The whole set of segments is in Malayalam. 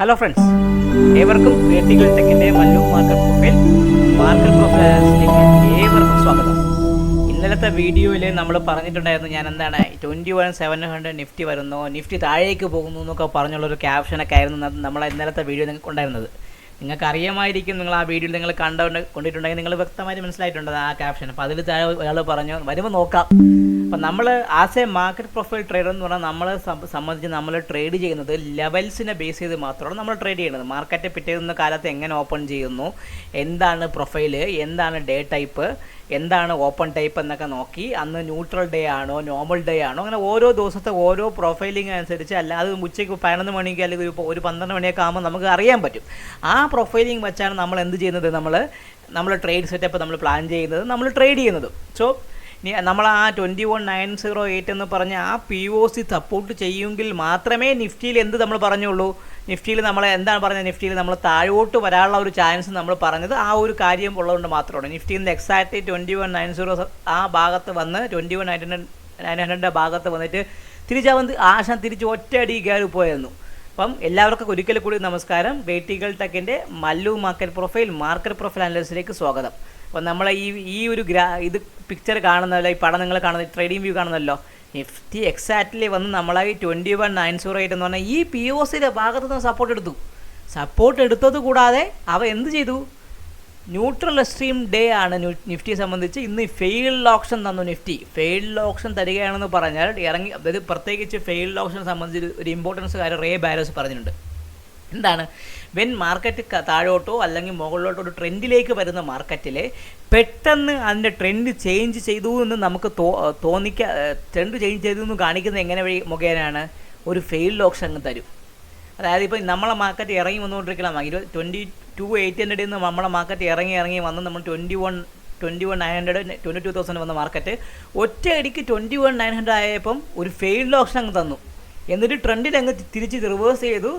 ഹലോ ഫ്രണ്ട്സ് ഏവർക്കും വേട്ടികൾ ടെക്കിന്റെ മല്ലു മാർക്കറ്റ് പ്രൊഫൈൽ മാർക്കറ്റ് പ്രൊഫൈലേക്ക് ഏവർക്കും സ്വാഗതം. ഇന്നലത്തെ വീഡിയോയിൽ നമ്മൾ പറഞ്ഞിട്ടുണ്ടായിരുന്നു ഞാൻ എന്താണ് twenty one seven hundred Nifty വരുന്നു നിഫ്റ്റി താഴേക്ക് പോകുന്നു എന്നൊക്കെ പറഞ്ഞുള്ളൊരു ക്യാപ്ഷനൊക്കെ ആയിരുന്നു നമ്മൾ ഇന്നലത്തെ വീഡിയോ നിങ്ങൾക്ക് ഉണ്ടായിരുന്നത്. നിങ്ങൾക്ക് അറിയാമായിരിക്കും നിങ്ങൾ ആ വീഡിയോയിൽ നിങ്ങൾ കണ്ടുകൊണ്ട് കൊണ്ടിട്ടുണ്ടെങ്കിൽ നിങ്ങൾ വ്യക്തമായിട്ട് മനസ്സിലായിട്ടുണ്ട് ആ ക്യാപ്ഷൻ അപ്പോൾ അതിൽ താഴെ ഒരാൾ പറഞ്ഞു വരുമ്പോൾ നോക്കാം. അപ്പം നമ്മൾ as a market profile trader എന്ന് പറഞ്ഞാൽ നമ്മളെ സംബന്ധിച്ച് നമ്മൾ ട്രേഡ് ചെയ്യുന്നത് ലെവൽസിനെ ബേസ് ചെയ്ത് മാത്രമാണ് നമ്മൾ ട്രേഡ് ചെയ്യുന്നത്. മാർക്കറ്റ് പിറ്റേന്ന് കാലത്ത് എങ്ങനെ ഓപ്പൺ ചെയ്യുന്നു എന്താണ് പ്രൊഫൈൽ എന്താണ് ഡേ ടൈപ്പ് എന്താണ് ഓപ്പൺ ടൈപ്പ് എന്നൊക്കെ നോക്കി അന്ന് ന്യൂട്രൽ ഡേ ആണോ നോർമൽ ഡേ ആണോ അങ്ങനെ ഓരോ ദിവസത്തെ ഓരോ പ്രൊഫൈലിംഗ് അനുസരിച്ച് അല്ല അത് ഉച്ചയ്ക്ക് പതിനൊന്ന് മണിക്ക് അല്ലെങ്കിൽ ഒരു ഒരു പന്ത്രണ്ട് മണിയൊക്കെ ആകുമ്പോൾ നമുക്ക് അറിയാൻ പറ്റും. ആ പ്രൊഫൈലിംഗ് വെച്ചാണ് നമ്മൾ എന്ത് ചെയ്യുന്നത്? നമ്മൾ നമ്മൾ ട്രേഡ് സെറ്റപ്പ് നമ്മൾ പ്ലാൻ ചെയ്യുന്നത് നമ്മൾ ട്രേഡ് ചെയ്യുന്നത്. സോ നമ്മൾ ആ twenty one nine zero eight എന്ന് പറഞ്ഞ ആ പി ഒ സി സപ്പോർട്ട് ചെയ്യുമെങ്കിൽ മാത്രമേ നിഫ്റ്റിയിൽ എന്ത് നമ്മൾ പറഞ്ഞുള്ളൂ? നിഫ്റ്റിയിൽ നമ്മൾ എന്താണ് പറഞ്ഞത് നിഫ്റ്റിയിൽ? നമ്മൾ താഴോട്ട് വരാനുള്ള ഒരു ചാൻസ് നമ്മൾ പറഞ്ഞത് ആ ഒരു കാര്യം ഉള്ളതുകൊണ്ട് മാത്രമാണ്. നിഫ്റ്റിയിൽ നിന്ന് exact twenty one nine zero ആ ഭാഗത്ത് വന്ന് ട്വന്റി വൺ നയൻ നയൻ ഹൺഡ്രഡിന്റെ ഭാഗത്ത് വന്നിട്ട് തിരിച്ച് വന്ന് ആശ തിരിച്ച് ഒറ്റയടി കയറി പോയിരുന്നു അപ്പം എല്ലാവർക്കും ഒരിക്കൽ കൂടി നമസ്കാരം. വേട്ടികൾ ടെക്കിന്റെ Mallu market profile market profile അനലിസിലേക്ക് സ്വാഗതം. അപ്പം നമ്മളെ ഈ ഈ ഒരു ഗ്രാ ഇത് പിക്ചർ കാണുന്നല്ലോ ഈ പടം നിങ്ങൾ കാണുന്ന ട്രേഡിംഗ് വ്യൂ കാണുന്നല്ലോ നിഫ്റ്റി എക്സാക്ട്ലി വന്ന് നമ്മളെ ഈ twenty one nine zero eight എന്ന് പറഞ്ഞാൽ ഈ പി ഒ സിയുടെ ഭാഗത്ത് നിന്ന് സപ്പോർട്ട് എടുത്തു. സപ്പോർട്ട് എടുത്തത് കൂടാതെ അവ എന്ത് ചെയ്തു? ന്യൂട്രൽ എക്സ്ട്രീം ഡേ ആണ് നിഫ്റ്റി നിഫ്റ്റിയെ സംബന്ധിച്ച് ഇന്ന് ഫെയിൽഡ് ഓപ്ഷൻ തന്നു നിഫ്റ്റി ഫെയിൽഡ് ഓപ്ഷൻ തരികയാണെന്ന് പറഞ്ഞാൽ ഇറങ്ങി അതായത് പ്രത്യേകിച്ച് ഫെയിൽഡ് ഓപ്ഷൻ സംബന്ധിച്ച് ഒരു ഇമ്പോർട്ടൻസ് കാര്യം റേ ബാരസ് പറഞ്ഞിട്ടുണ്ട്. എന്താണ്? വെൻ മാർക്കറ്റ് താഴോട്ടോ അല്ലെങ്കിൽ മുകളിലോട്ടോ ഒരു ട്രെൻഡിലേക്ക് വരുന്ന മാർക്കറ്റിൽ പെട്ടെന്ന് അതിന്റെ ട്രെൻഡ് ചേഞ്ച് ചെയ്തു എന്ന് നമുക്ക് തോ തോന്നിക്ക ട്രെൻഡ് ചേഞ്ച് ചെയ്തു എന്ന് കാണിക്കുന്നത് എങ്ങനെ വഴി മുഖേനയാണ്? ഒരു ഫെയിൽഡ് ഓപ്ഷൻ അങ്ങ് തരും. അതായത് ഇപ്പോൾ നമ്മളെ മാർക്കറ്റ് ഇറങ്ങി വന്നുകൊണ്ടിരിക്കണം. ഇരുപത് ട്വന്റി ടു എയ്റ്റ് ഹൺഡ്രഡിൽ നിന്ന് നമ്മളെ മാർക്കറ്റ് ഇറങ്ങി ഇറങ്ങി വന്ന് നമ്മൾ twenty one twenty one nine hundred twenty two thousand വന്ന മാർക്കറ്റ് ഒറ്റയടിക്ക് ട്വന്റി വൺ നയൻ ഹൺഡ്രഡ് ആയപ്പം ഒരു ഫെയിൽഡ് ഓപ്ഷൻ അങ്ങ് തന്നു. എന്നിട്ട് ട്രെൻഡിൽ അങ്ങ് തിരിച്ച് റിവേഴ്സ് ചെയ്തു.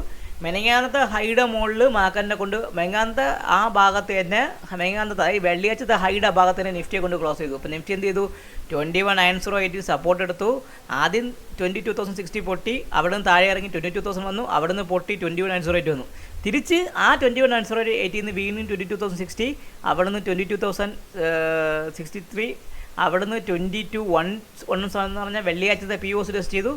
മെനങ്ങാനത്തെ ഹൈഡ മുകളിൽ മാക്കറിനെ കൊണ്ട് മെങ്ങാനത്തെ ആ ഭാഗത്ത് തന്നെ മെങ്ങാനത്തെ ഈ വെള്ളിയാഴ്ചത്തെ ഹൈയുടെ ഭാഗത്ത് തന്നെ നിഫ്റ്റിയെ കൊണ്ട് ക്ലോസ് ചെയ്തു. അപ്പോൾ നിഫ്റ്റി എന്ത് ചെയ്തു? ട്വന്റി വൺ നയൻ സീറോ എയ്റ്റിൽ സപ്പോർട്ട് എടുത്തു. ആദ്യം ട്വന്റി ടു തൗസൻഡ് സിക്സ്റ്റി പൊട്ടി അവിടെ നിന്ന് താഴെ ഇറങ്ങി ട്വന്റി ടു തൗസൻഡ് വന്നു അവിടെ നിന്ന് പൊട്ടി twenty one nine zero eight വന്നു. തിരിച്ച് ആ ട്വന്റി വൺ നയൻ സീറോ എയ്റ്റിൽ നിന്ന് വീണ്ടും ട്വന്റി ടു തൗസൻഡ് സിക്സ്റ്റി അവിടെ നിന്ന് twenty two thousand sixty three അവിടെ നിന്ന് ട്വന്റി ടു വൺ വൺ എന്ന് പറഞ്ഞാൽ വെള്ളിയാഴ്ചത്തെ പി ഒ സി ടെസ്റ്റ് ചെയ്തു.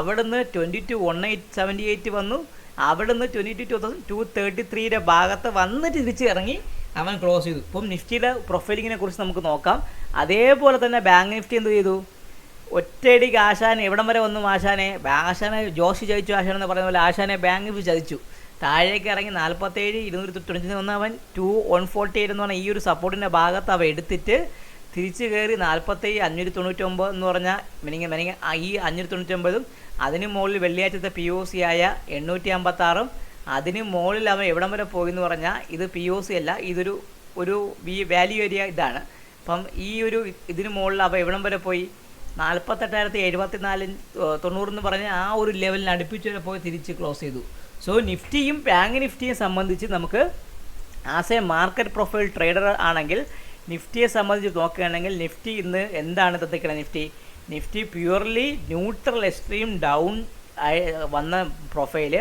അവിടെ നിന്ന് twenty two one eight seventy eight വന്നു. അവിടെ നിന്ന് twenty two thousand two thirty ത്രീയുടെ ഭാഗത്ത് വന്നിട്ട് തിരിച്ച് ഇറങ്ങി അവൻ ക്ലോസ് ചെയ്തു. ഇപ്പം നിഫ്റ്റിയുടെ പ്രൊഫൈലിങ്ങിനെ കുറിച്ച് നമുക്ക് നോക്കാം. അതേപോലെ തന്നെ ബാങ്ക് നിഫ്റ്റി എന്ത് ചെയ്തു? ഒറ്റയടിക്ക് ആശാൻ എവിടം വരെ വന്നു ആശാനെ? ആശാനെ ജോഷി ചതിച്ചു ആശാൻ എന്ന് പറയുന്ന പോലെ ആശാനെ ബാങ്ക് നിഫ്റ്റി ചതിച്ചു. താഴേക്ക് ഇറങ്ങി നാൽപ്പത്തേഴ് ഇരുന്നൂറ്റി തൊണ്ണൂറ്റി ഒന്ന് അവൻ ടു വൺ ഫോർട്ടി എയ്റ്റ് എന്ന് പറഞ്ഞ ഈ ഒരു സപ്പോർട്ടിന്റെ ഭാഗത്ത് അവ എടുത്തിട്ട് തിരിച്ച് കയറി നാൽപ്പത്തി അഞ്ഞൂറ്റി തൊണ്ണൂറ്റൊമ്പത് എന്ന് പറഞ്ഞാൽ മെനിങ്ങ ആ ഈ അഞ്ഞൂറ്റി തൊണ്ണൂറ്റൊമ്പതും അതിന് മുകളിൽ വെള്ളിയാഴ്ചത്തെ പി ഒ സി ആയ എണ്ണൂറ്റി അമ്പത്താറും അതിന് മുകളിൽ അവൻ എവിടം വരെ പോയി എന്ന് പറഞ്ഞാൽ ഇത് പി ഒ സി അല്ല ഇതൊരു ഒരു വി വാല്യൂ ഏരിയ ഇതാണ്. അപ്പം ഈ ഒരു ഇതിന് മുകളിൽ അവ എവിടം വരെ പോയി? നാൽപ്പത്തെട്ടായിരത്തി എഴുപത്തി നാല് തൊണ്ണൂറെന്ന് പറഞ്ഞ ആ ഒരു ലെവലിന് അടുപ്പിച്ച് വരെ പോയി തിരിച്ച് ക്ലോസ് ചെയ്തു. സോ നിഫ്റ്റിയും ബാങ്ക് നിഫ്റ്റിയും സംബന്ധിച്ച് നമുക്ക് as a market profile trader ആണെങ്കിൽ നിഫ്റ്റിയെ സംബന്ധിച്ച് നോക്കുകയാണെങ്കിൽ നിഫ്റ്റി ഇന്ന് എന്താണ് തന്നിക്കുന്നത് Nifty? Nifty purely neutral extreme down വന്ന പ്രൊഫൈൽ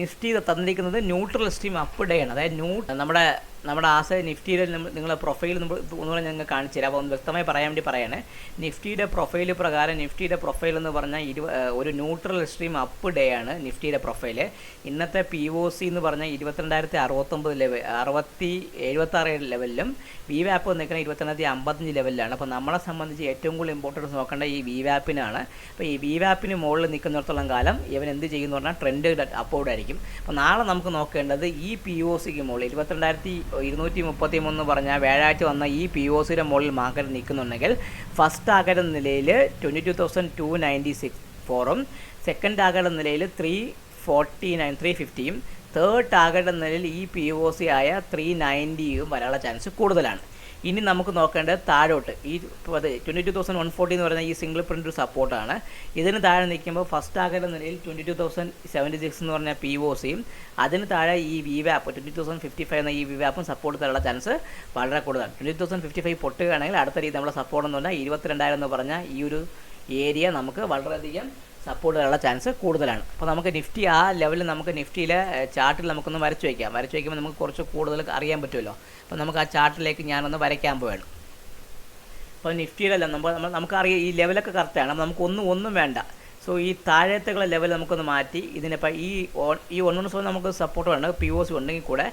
നിഫ്റ്റി തന്നിരിക്കുന്നത് ന്യൂട്രൽ എക്സ്ട്രീം അപ്പ് ഡേ ആണ്. അതായത് ന്യൂ നമ്മുടെ നമ്മുടെ ആശയ നിഫ്റ്റിയുടെ നിങ്ങളെ പ്രൊഫൈൽ ഒന്നുകൂടെ ഞങ്ങൾ കാണിച്ചു തരാം. അപ്പോൾ ഒന്ന് വ്യക്തമായി പറയാൻ വേണ്ടി പറയണേ. നിഫ്റ്റിയുടെ പ്രൊഫൈൽ പ്രകാരം നിഫ്റ്റിയുടെ പ്രൊഫൈൽ എന്ന് പറഞ്ഞാൽ ഇരുപ ഒരു ന്യൂട്രൽ സ്ട്രീം അപ്പ് ഡേ ആണ് നിഫ്റ്റിയുടെ പ്രൊഫൈൽ ഇന്നത്തെ പി ഒ സി എന്ന് പറഞ്ഞാൽ ഇരുപത്തിരണ്ടായിരത്തി അറുപത്തൊമ്പത് ലെവൽ അറുപത്തി എഴുപത്തി ആറ് ലെവലിലും വി വാപ്പ് നിൽക്കുന്ന ഇരുപത്തിരണ്ടായിരത്തി അമ്പത്തഞ്ച് ലെവലിലാണ് അപ്പോൾ നമ്മളെ സംബന്ധിച്ച് ഏറ്റവും കൂടുതൽ ഇമ്പോർട്ടൻസ് നോക്കേണ്ട ഈ വി വാപ്പിനാണ് അപ്പോൾ ഈ വി വാപ്പിന് മുകളിൽ നിൽക്കുന്നിടത്തോളം കാലം ഇവൻ എന്ത് ചെയ്യുന്നു പറഞ്ഞാൽ ട്രെൻഡ് അപ്പോർഡ് ആയിരിക്കും. അപ്പോൾ നാളെ നമുക്ക് നോക്കേണ്ടത് ഈ പി ഒ സിക്ക് മുകളിൽ ഇരുപത്തിരണ്ടായിരത്തി ഇരുന്നൂറ്റി മുപ്പത്തി മൂന്ന് പറഞ്ഞാൽ വ്യാഴാഴ്ച വന്ന ഈ പി ഒ സിയുടെ മുകളിൽ മാർക്കറ്റ് നിൽക്കുന്നുണ്ടെങ്കിൽ ഫസ്റ്റ് എന്ന നിലയിൽ twenty two thousand two ninety six ഫോറും സെക്കൻഡ് ടാർഗറ്റ് നിലയിൽ ത്രീ ഫോർട്ടി നയൻ ത്രീ ഫിഫ്റ്റിയും തേർഡ് ടാർഗറ്റ് എന്ന നിലയിൽ ഈ പി ഒ സി ആയ ത്രീ നയന്റിയും വരാനുള്ള ചാൻസ് കൂടുതലാണ്. ഇനി നമുക്ക് നോക്കേണ്ടത് താഴോട്ട്. ഈ അത് twenty two thousand one forty എന്ന് പറയുന്ന ഈ സിംഗിൾ പ്രിന്റ് ഒരു സപ്പോർട്ടാണ് ഇതിന് താഴെ നിൽക്കുമ്പോൾ ഫസ്റ്റ് ആകേണ്ട നിലയിൽ twenty two thousand seventy six എന്ന് പറഞ്ഞ പി ഒ സിയും അതിന് താഴെ ഈ വി വാപ്പ് ട്വന്റി തൗസൻഡ് ഫിഫ്റ്റി ഫൈവ് എന്ന ഈ വി വാപ്പും സപ്പോർട്ട് തരാനുള്ള ചാൻസ് വളരെ കൂടുതലാണ്. ട്വന്റി തൗസൻഡ് ഫിഫ്റ്റി ഫൈവ് പൊട്ടുകയാണെങ്കിൽ അടുത്ത രീതി നമ്മളെ സപ്പോർട്ട് എന്ന് പറഞ്ഞാൽ ഇരുപത്തിരണ്ടായിരം എന്ന് പറഞ്ഞാൽ ഈ ഒരു ഏരിയ നമുക്ക് വളരെയധികം സപ്പോർട്ട് വരാനുള്ള ചാൻസ് കൂടുതലാണ്. അപ്പോൾ നമുക്ക് നിഫ്റ്റി ആ ലെവലിൽ നമുക്ക് നിഫ്റ്റിയിലെ ചാർട്ടിൽ നമുക്കൊന്ന് വരച്ച് വയ്ക്കാം വരച്ച് വയ്ക്കുമ്പോൾ നമുക്ക് കുറച്ച് കൂടുതൽ അറിയാൻ പറ്റുമല്ലോ. അപ്പോൾ നമുക്ക് ആ ചാർട്ടിലേക്ക് ഞാനൊന്ന് വരയ്ക്കാൻ പോവാണ്. അപ്പോൾ നിഫ്റ്റിയിലല്ല നമ്മൾ നമ്മൾ നമുക്കറിയാം ഈ ലെവലൊക്കെ കറക്റ്റാണ് നമുക്ക് ഒന്നും ഒന്നും വേണ്ട. സോ ഈ താഴത്തേക്കുള്ള ലെവൽ നമുക്കൊന്ന് മാറ്റി ഇതിനിപ്പോൾ ഈ ഈ ഒന്നൊന്ന് സോ നമുക്ക് സപ്പോർട്ട് വേണം. പി ഒ സി ഉണ്ടെങ്കിൽ കൂടെ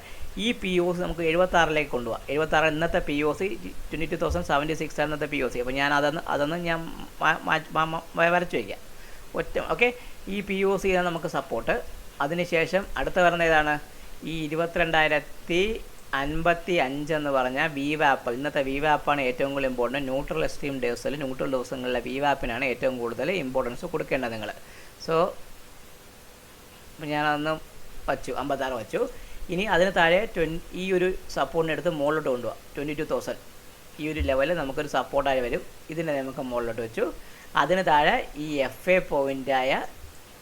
ഈ പി ഒ സി നമുക്ക് എഴുപത്താറിലേക്ക് കൊണ്ടുപോകാം എഴുപത്താറ് ഇന്നത്തെ P O C twenty two thousand seventy six ഇന്നത്തെ പി ഒ സി അപ്പോൾ ഞാൻ അതൊന്ന് അതൊന്ന് ഞാൻ വരച്ച് വയ്ക്കാം ഒറ്റ ഓക്കെ ഈ പി ഒ സി നമുക്ക് സപ്പോർട്ട് അതിനുശേഷം അടുത്ത വരുന്ന ഏതാണ്? ഈ ഇരുപത്തിരണ്ടായിരത്തി അൻപത്തി അഞ്ച് എന്ന് പറഞ്ഞാൽ വി വാപ്പ് ഇന്നത്തെ വി വാപ്പാണ് ഏറ്റവും കൂടുതൽ ഇമ്പോർട്ടന്റ് ന്യൂട്രൽ എക്സ്ട്രീം ഡേയ്സിൽ ന്യൂട്രൽ ദിവസങ്ങളിലെ വി വാപ്പിനാണ് ഏറ്റവും കൂടുതൽ ഇമ്പോർട്ടൻസ് കൊടുക്കേണ്ടത് നിങ്ങൾ സോ ഞാനൊന്ന് വച്ചു അമ്പത്താറ് വച്ചു. ഇനി അതിന് താഴെ ട്വൻ ഈ ഒരു സപ്പോർട്ടിനെ എടുത്ത് മുകളിലോട്ട് കൊണ്ടുപോകാം ട്വന്റി ടു തൗസൻഡ് ഈ ഒരു ലെവലിൽ നമുക്കൊരു സപ്പോർട്ടായി വരും. ഇതിനെ നമുക്ക് മുകളിലോട്ട് വെച്ചു. അതിന് താഴെ ഈ എഫ് എ പോയിന്റായ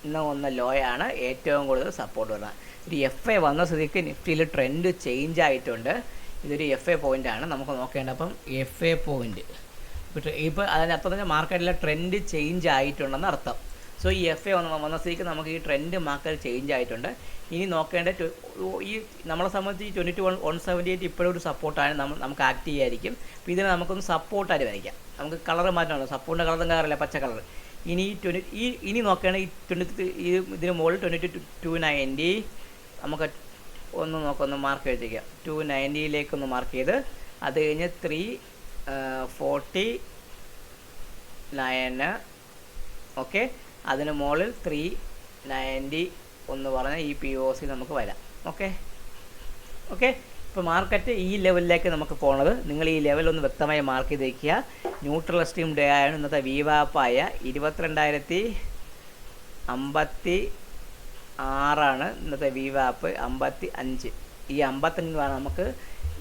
ഇന്ന് വന്ന ലോയാണ് ഏറ്റവും കൂടുതൽ സപ്പോർട്ട് വരുന്നത്. ഒരു എഫ് എ വന്ന സ്ഥിതിക്ക് നിഫ്റ്റിയിൽ ട്രെൻഡ് ചേഞ്ച് ആയിട്ടുണ്ട്. ഇതൊരു എഫ് എ പോയിന്റ് ആണ്. നമുക്ക് നോക്കേണ്ടത് അപ്പം എഫ് എ പോയിന്റ് ഇപ്പോൾ അതിനകത്ത് തന്നെ മാർക്കറ്റിലെ ട്രെൻഡ് ചേഞ്ച് ആയിട്ടുണ്ടെന്ന് അർത്ഥം. സോ ഈ എഫ് എ ഒന്ന് വന്നത്തേക്ക് നമുക്ക് ഈ ട്രെൻഡ് മാർക്കറ്റ് ചേഞ്ച് ആയിട്ടുണ്ട്. ഇനി നോക്കേണ്ട ഈ നമ്മളെ സംബന്ധിച്ച് ഈ twenty two one one seventy eight ഇപ്പോഴും ഒരു സപ്പോർട്ടാണ് നമ്മൾ നമുക്ക് ആക്ട് ചെയ്യായിരിക്കും അപ്പോൾ ഇതിനെ നമുക്കൊന്ന് സപ്പോർട്ടായിട്ട് വരയ്ക്കാം. നമുക്ക് കളർ മാറ്റമാണ് സപ്പോർട്ടിന്റെ കളറും കളറില്ല പച്ച കളർ ഇനി ട്വന്റി ഈ ഇനി നോക്കുകയാണെങ്കിൽ ട്വന്റി ഈ ഇതിന് മുകളിൽ ട്വന്റി ടു ടു നയന്റി നമുക്ക് ഒന്ന് നോക്കൊന്ന് മാർക്ക് എഴുതിക്കാം. ടു നയന്റിയിലേക്കൊന്ന് മാർക്ക് ചെയ്ത് അത് കഴിഞ്ഞ് ത്രീ ഫോർട്ടി നയന് ഓക്കെ അതിന് മുകളിൽ ത്രീ നയന്റി ഒന്ന് പറഞ്ഞാൽ ഈ പി ഒ സി നമുക്ക് വരാം. ഓക്കെ ഓക്കെ ഇപ്പോൾ മാർക്കറ്റ് ഈ ലെവലിലേക്ക് നമുക്ക് പോകണത് നിങ്ങൾ ഈ ലെവൽ ഒന്ന് വ്യക്തമായി മാർക്ക് ചെയ്ത് വയ്ക്കുക ന്യൂട്രൽ സ്ട്രീം ഡേ ആണ് ഇന്നത്തെ വിവാപ്പായ ഇരുപത്തിരണ്ടായിരത്തി അമ്പത്തി ആറാണ് ഇന്നത്തെ വിവാപ്പ് അമ്പത്തി അഞ്ച് ഈ അമ്പത്തഞ്ചാണ് നമുക്ക്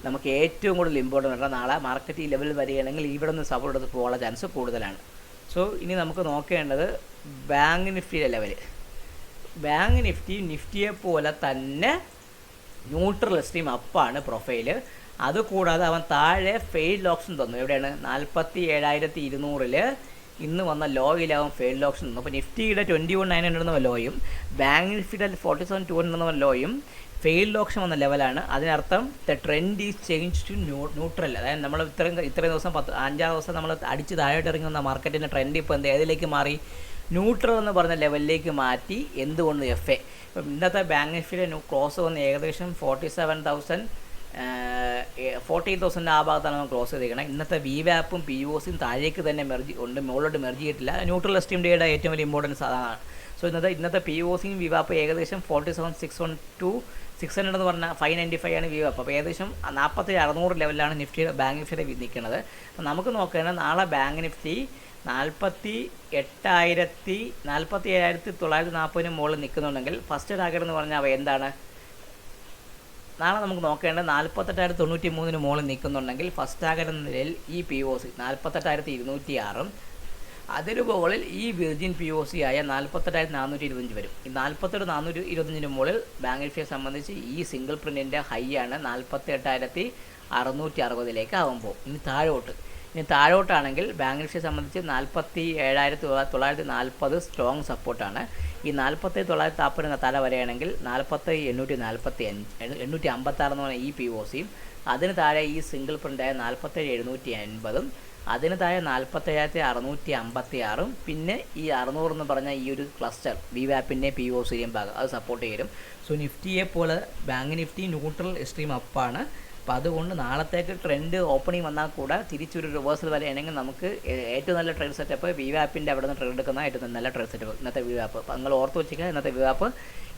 നമുക്ക് ഏറ്റവും കൂടുതൽ ഇമ്പോർട്ടന്റ് ഉള്ള നാളെ മാർക്കറ്റ് ഈ ലെവലിൽ വരികയാണെങ്കിൽ ഇവിടെ നിന്ന് സപ്പോർട്ട് എടുത്ത് പോകാനുള്ള ചാൻസ് കൂടുതലാണ്. സോ ഇനി നമുക്ക് നോക്കേണ്ടത് ബാങ്ക് നിഫ്റ്റിയുടെ ലെവൽ ബാങ്ക് നിഫ്റ്റി നിഫ്റ്റിയെ പോലെ തന്നെ ന്യൂട്രൽ സ്ട്രീം അപ്പാണ് പ്രൊഫൈൽ അതുകൂടാതെ അവൻ താഴെ ഫെയിൽഡ് ഓപ്ഷൻ തന്നു. എവിടെയാണ്? നാൽപ്പത്തി ഏഴായിരത്തി ഇരുന്നൂറിൽ ഇന്ന് വന്ന ലോയിൽ അവൻ ഫെയിൽഡ് ഓപ്ഷൻ തന്നു. അപ്പോൾ നിഫ്റ്റിയുടെ ട്വന്റി വൺ നയൻ ഹൺഡ്രഡ് എന്ന ലോയും ബാങ്ക് നിഫ്റ്റിയുടെ ഫോർട്ടി സെവൻ ടു ഹൺഡ്രഡ് എന്ന ലോയും ഫെയിൽഡ് ഓപ്ഷൻ വന്ന ലെവലാണ് അതിനർത്ഥം the trend is change to neutral അതായത് നമ്മൾ ഇത്രയും ഇത്രയും ദിവസം പത്ത് അഞ്ചാറ് ദിവസം നമ്മൾ അടിച്ച് താഴോട്ട് ഇറങ്ങി വന്ന മാർക്കറ്റിന്റെ ട്രെൻഡ് ഇപ്പോൾ എന്ത് ഏതിലേക്ക് മാറി? ന്യൂട്രൽ എന്ന് പറഞ്ഞ ലെവലിലേക്ക് മാറ്റി എന്തുകൊണ്ട് എഫ് എ ഇപ്പം ഇന്നത്തെ ബാങ്ക് നിഫ്റ്റിയിലെ ക്ലോസ് വന്ന് ഏകദേശം forty seven thousand fourteen thousand ആ ഭാഗത്താണ് നമ്മൾ ക്ലോസ് ചെയ്തിരിക്കുന്നത് ഇന്നത്തെ വി വാപ്പും പി യു സിയും താഴേക്ക് തന്നെ മെർജി ഉണ്ട്. മുകളിലോട്ട് മെർജ് ചെയ്തിട്ടില്ല. ന്യൂട്രൽ എസ്റ്റീം ഡേയുടെ ഏറ്റവും വലിയ ഇമ്പോർട്ടൻസ് അതാണ്. സോ ഇന്നത്തെ ഇന്നത്തെ പി യു സിയും വി വാപ്പ് ഏകദേശം forty seven six one two six hundred എന്ന് പറഞ്ഞാൽ ഫൈവ് നയന്റി ഫൈവ് ആണ് വിവാപ്പ് അപ്പോൾ ഏകദേശം നാൽപ്പത്തി അറുന്നൂറ് ലെവലിലാണ് നിഫ്റ്റിയുടെ ബാങ്ക് നിഫ്റ്റിയുടെ നിൽക്കുന്നത് അപ്പോൾ നമുക്ക് നോക്കുകയാണെങ്കിൽ നാളെ ബാങ്ക് നിഫ്റ്റി നാൽപ്പത്തി എട്ടായിരത്തി നാൽപ്പത്തി ഏഴായിരത്തി തൊള്ളായിരത്തി നാൽപ്പതിന് മുകളിൽ നിൽക്കുന്നുണ്ടെങ്കിൽ ഫസ്റ്റ് ടാർഗറ്റ് എന്ന് പറഞ്ഞാൽ അവ എന്താണ്? നാളെ നമുക്ക് നോക്കേണ്ടത് നാൽപ്പത്തെട്ടായിരത്തി തൊണ്ണൂറ്റി മൂന്നിന് മുകളിൽ നിൽക്കുന്നുണ്ടെങ്കിൽ ഫസ്റ്റ് ടാർഗറ്റ് എന്ന നിലയിൽ ഈ പി ഒ സി നാൽപ്പത്തെട്ടായിരത്തി ഇരുന്നൂറ്റി ആറും അതിന് മുകളിൽ ഈ വിർജിൻ പി ഒ സി ആയ നാൽപ്പത്തെട്ടായിരത്തി നാനൂറ്റി ഇരുപത്തഞ്ച് വരും. ഈ നാൽപ്പത്തെട്ട് നാനൂറ്റി ഇരുപത്തഞ്ചിന് മുകളിൽ ബാങ്ക് നിഫ്റ്റിയെ സംബന്ധിച്ച് ഈ സിംഗിൾ പ്രിന്റിന്റെ ഹൈ ആണ് നാൽപ്പത്തി എട്ടായിരത്തി അറുന്നൂറ്റി അറുപതിലേക്ക് ആകുമ്പോൾ ഇനി താഴോട്ട് ഇനി താഴോട്ടാണെങ്കിൽ ബാങ്ക് നിഫ്റ്റിയെ സംബന്ധിച്ച് നാൽപ്പത്തി ഏഴായിരത്തി തൊള്ളായിരത്തി നാൽപ്പത് സ്ട്രോങ് സപ്പോർട്ടാണ് ഈ നാൽപ്പത്തി തൊള്ളായിരത്തി നാൽപ്പതിന് തല വരെയാണെങ്കിൽ നാൽപ്പത്തി എണ്ണൂറ്റി നാൽപ്പത്തി അഞ്ച് എണ്ണൂറ്റി അമ്പത്താറ് എന്ന് പറഞ്ഞാൽ ഈ പി ഒ സിയും അതിന് താഴെ ഈ സിംഗിൾ പ്രിന്റായ നാൽപ്പത്തേഴ് എഴുന്നൂറ്റി അൻപതും അതിന് താഴെ നാൽപ്പത്തേഴായിരത്തി അറുന്നൂറ്റി അമ്പത്തി ആറും പിന്നെ ഈ അറുന്നൂറ് എന്ന് പറഞ്ഞ ഈ ഒരു ക്ലസ്റ്റർ വി വാപ്പിന്റെ പി ഒ സിയും ഭാഗം അത് സപ്പോർട്ട് ചെയ്യും. സോ നിഫ്റ്റിയെ പോലെ ബാങ്ക് നിഫ്റ്റി ന്യൂട്രൽ എക്സ്ട്രീം അപ്പാണ് അപ്പോൾ അതുകൊണ്ട് നാളത്തേക്ക് ട്രെൻഡ് ഓപ്പണിംഗ് വന്നാൽ കൂടെ തിരിച്ചൊരു റിവേഴ്സൽ വരെയാണെങ്കിൽ നമുക്ക് ഏറ്റവും നല്ല ട്രേഡ് സെറ്റപ്പ് വി വാപ്പിന്റെ അവിടെ നിന്ന് ട്രേഡ് എടുക്കുന്ന ഏറ്റവും നല്ല ട്രേഡ് സെറ്റപ്പ് ഇന്നത്തെ വി വാപ്പ് അപ്പോൾ നിങ്ങൾ ഓർത്ത് വെച്ചിരിക്കുക ഇന്നത്തെ വി വാപ്പ്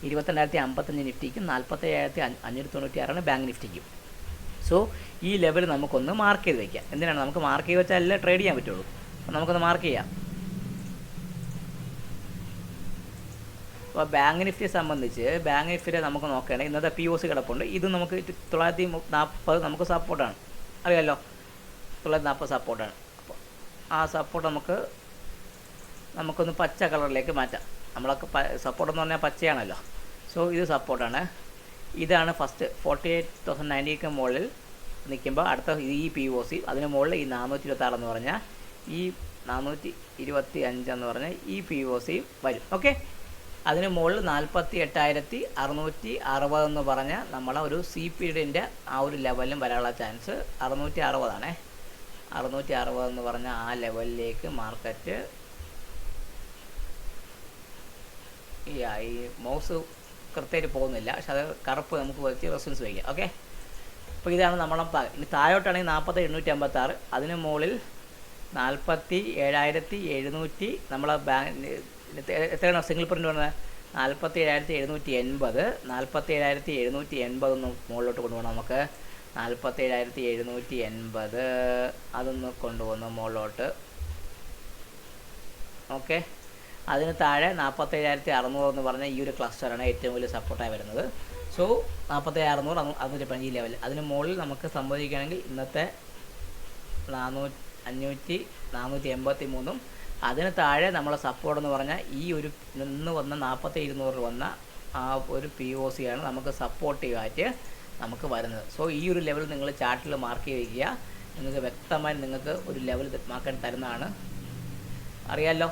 ഇരുപത്തിരണ്ടായിരത്തി അമ്പത്തഞ്ച് നിഫ്റ്റിക്കും നാൽപ്പത്തേഴായിരത്തി അഞ്ഞൂറ്റി തൊണ്ണൂറ്റി ആറാണ് ബാങ്ക് നിഫ്റ്റിക്കും. സോ ഈ ലെവൽ നമുക്കൊന്ന് മാർക്ക് ചെയ്ത് വയ്ക്കാം എന്തിനാണ്? നമുക്ക് മാർക്ക് ചെയ്ത് വെച്ചാൽ അല്ലേ ട്രേഡ് ചെയ്യാൻ പറ്റുള്ളൂ. നമുക്കൊന്ന് മാർക്ക് ചെയ്യാം. അപ്പോൾ ബാങ്ക് നിഫ്റ്റിയെ സംബന്ധിച്ച് ബാങ്ക് നിഫ്റ്റിയെ നമുക്ക് നോക്കുകയാണെങ്കിൽ ഇന്നത്തെ പി ഒ സി കിടപ്പുണ്ട്. ഇത് നമുക്ക് തൊള്ളായിരത്തി നാൽപ്പത് നമുക്ക് സപ്പോർട്ടാണ് അറിയാമല്ലോ തൊള്ളായിരത്തി നാൽപ്പത് സപ്പോർട്ടാണ് അപ്പോൾ ആ സപ്പോർട്ട് നമുക്ക് നമുക്കൊന്ന് പച്ച കളറിലേക്ക് മാറ്റാം. നമ്മളൊക്കെ സപ്പോർട്ട് എന്ന് പറഞ്ഞാൽ പച്ചയാണല്ലോ. സോ ഇത് സപ്പോർട്ടാണ് ഇതാണ് ഫസ്റ്റ് ഫോർട്ടി എയ്റ്റ് തൗസൻഡ് നയന്റിക്ക് മുകളിൽ നിൽക്കുമ്പോൾ അടുത്ത ഈ പി ഒ സി അതിന് മുകളിൽ ഈ നാനൂറ്റി ഇരുപത്താറ് എന്ന് പറഞ്ഞാൽ ഈ നാനൂറ്റി ഇരുപത്തി അഞ്ചെന്ന് പറഞ്ഞാൽ ഈ പി ഒ സിയും വരും. ഓക്കെ അതിന് മുകളിൽ നാൽപ്പത്തി എട്ടായിരത്തി അറുന്നൂറ്റി അറുപത് എന്ന് പറഞ്ഞ നമ്മളെ ഒരു സി പി ഡിന്റെ ആ ഒരു ലെവലിലും വരാനുള്ള ചാൻസ് അറുന്നൂറ്റി അറുപതാണേ അറുന്നൂറ്റി അറുപത് എന്ന് പറഞ്ഞ ആ ലെവലിലേക്ക് മാർക്കറ്റ് ഈ മൗസ് കൃത്യമായിട്ട് പോകുന്നില്ല. പക്ഷെ അത് കറുപ്പ് നമുക്ക് വെച്ച് റെസ്പോൺസ് വയ്ക്കാം. ഓക്കെ അപ്പോൾ ഇതാണ് നമ്മളെ ഇനി താഴോട്ടാണെങ്കിൽ നാൽപ്പത്തി എണ്ണൂറ്റി അമ്പത്താറ് അതിന് മുകളിൽ നാൽപ്പത്തി ഏഴായിരത്തി എഴുന്നൂറ്റി നമ്മളെ ബാങ്ക് എത്രയാണ് സിംഗിൾ പ്രിന്റ് പറഞ്ഞത് നാൽപ്പത്തി ഏഴായിരത്തി എഴുന്നൂറ്റി എൺപത് നാൽപ്പത്തി ഏഴായിരത്തി എഴുന്നൂറ്റി എൺപത് ഒന്ന് മുകളിലോട്ട് കൊണ്ടുപോകണം നമുക്ക്. നാൽപ്പത്തി ഏഴായിരത്തി എഴുന്നൂറ്റി എൺപത് അതൊന്ന് കൊണ്ടുപോകുന്നു മുകളിലോട്ട്. ഓക്കെ. അതിന് താഴെ നാൽപ്പത്തേഴായിരത്തി അറുന്നൂറ് എന്ന് പറഞ്ഞ ഈ ഒരു ക്ലസ്റ്ററാണ് ഏറ്റവും വലിയ സപ്പോർട്ടായി വരുന്നത്. സോ നാൽപ്പത്തേഴ് അറുന്നൂറ് അറുന്നൂറ്റി പതിനഞ്ച് ലെവൽ അതിന് മുകളിൽ നമുക്ക് സംഭവിക്കുകയാണെങ്കിൽ ഇന്നത്തെ നാനൂറ്റി അഞ്ഞൂറ്റി നാനൂറ്റി എൺപത്തി മൂന്നും അതിന് താഴെ നമ്മളെ സപ്പോർട്ട് എന്ന് പറഞ്ഞാൽ ഈ ഒരു നിന്ന് വന്ന നാൽപ്പത്തി ഇരുന്നൂറ് വന്ന ആ ഒരു പി ഒ സി ആണ് നമുക്ക് സപ്പോർട്ടീവായിട്ട് നമുക്ക് വരുന്നത്. സോ ഈ ഒരു ലെവൽ നിങ്ങൾ ചാർട്ടിൽ മാർക്ക് ചെയ്ത് വയ്ക്കുക നിങ്ങൾക്ക് വ്യക്തമായി നിങ്ങൾക്ക് ഒരു ലെവൽ മാർക്കാൻ തരുന്നതാണ്. അറിയാമല്ലോ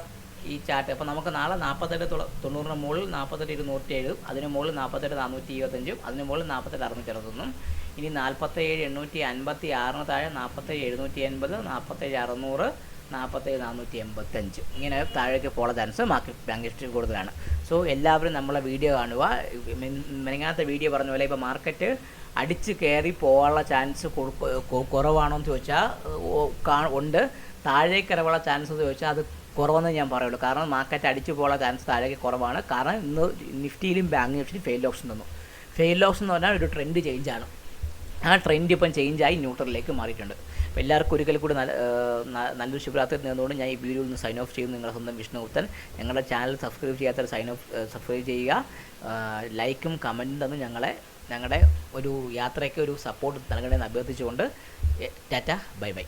ഈ ചാർട്ട് അപ്പോൾ നമുക്ക് നാളെ നാൽപ്പത്തെട്ട് തൊണ്ണൂറിന് മുകളിൽ നാൽപ്പത്തെട്ട് ഇരുന്നൂറ്റി ഏഴും അതിന് മുകളിൽ നാൽപ്പത്തെട്ട് നാനൂറ്റി ഇരുപത്തഞ്ചും അതിന് മുകളിൽ നാൽപ്പത്തെട്ട് അറുന്നൂറ്റി അറുപത്തൊന്നും ഇനി നാൽപ്പത്തേഴ് എണ്ണൂറ്റി അൻപത്തി ആറിന് താഴെ നാൽപ്പത്തേഴ് എഴുന്നൂറ്റി എൺപത് നാൽപ്പത്തേഴ് അറുന്നൂറ് നാൽപ്പത്തേഴ് നാനൂറ്റി എൺപത്തഞ്ച് ഇങ്ങനെ താഴേക്ക് പോകാൻ ചാൻസ് മാർക്കറ്റ് ബാങ്ക് ഹിസ്റ്ററി കൂടുതലാണ്. സോ എല്ലാവരും നമ്മളെ വീഡിയോ കാണുക. മെനങ്ങാത്ത വീഡിയോ പറഞ്ഞ പോലെ ഇപ്പോൾ മാർക്കറ്റ് അടിച്ച് കയറി പോകാനുള്ള ചാൻസ് കുറവാണോ എന്ന് ചോദിച്ചാൽ ഉണ്ട്. താഴേക്ക് ഇറങ്ങാനുള്ള ചാൻസ് എന്ന് ചോദിച്ചാൽ അത് കുറവെന്ന് ഞാൻ പറയുള്ളൂ. കാരണം മാർക്കറ്റ് അടിച്ചു പോകാനുള്ള ചാൻസ് താഴേക്ക് കുറവാണ്. കാരണം ഇന്ന് നിഫ്റ്റിയിലും ബാങ്ക് നിഫ്റ്റിയിലും ഫെയിൽ ഓപ്ഷൻ തന്നു. ഫെയിൽ ഓപ്ഷൻ എന്ന് പറഞ്ഞാൽ ഒരു ട്രെൻഡ് ചേഞ്ചാണ് ആ ട്രെൻഡ് ഇപ്പം ചേഞ്ചായി ന്യൂട്രലിലേക്ക് മാറിയിട്ടുണ്ട്. അപ്പോൾ എല്ലാവർക്കും ഒരിക്കൽ കൂടി നല്ല നല്ലൊരു ശുഭരാത്രി നേർന്നുകൊണ്ട് ഞാൻ ഈ വീഡിയോയിൽ നിന്ന് സൈൻ ഓഫ് ചെയ്യുന്നു. നിങ്ങളുടെ സ്വന്തം വിഷ്ണുഗുപ്തൻ. ഞങ്ങളുടെ ചാനൽ സബ്സ്ക്രൈബ് ചെയ്യാത്തവർ സൈൻ ഓഫ് സബ്സ്ക്രൈബ് ചെയ്യുക. ലൈക്കും കമന്റും തന്ന് ഞങ്ങളെ ഞങ്ങളുടെ ഒരു യാത്രയ്ക്ക് ഒരു സപ്പോർട്ട് നൽകണമെന്ന് അഭ്യർത്ഥിച്ചുകൊണ്ട് ടാറ്റ ബൈ ബൈ.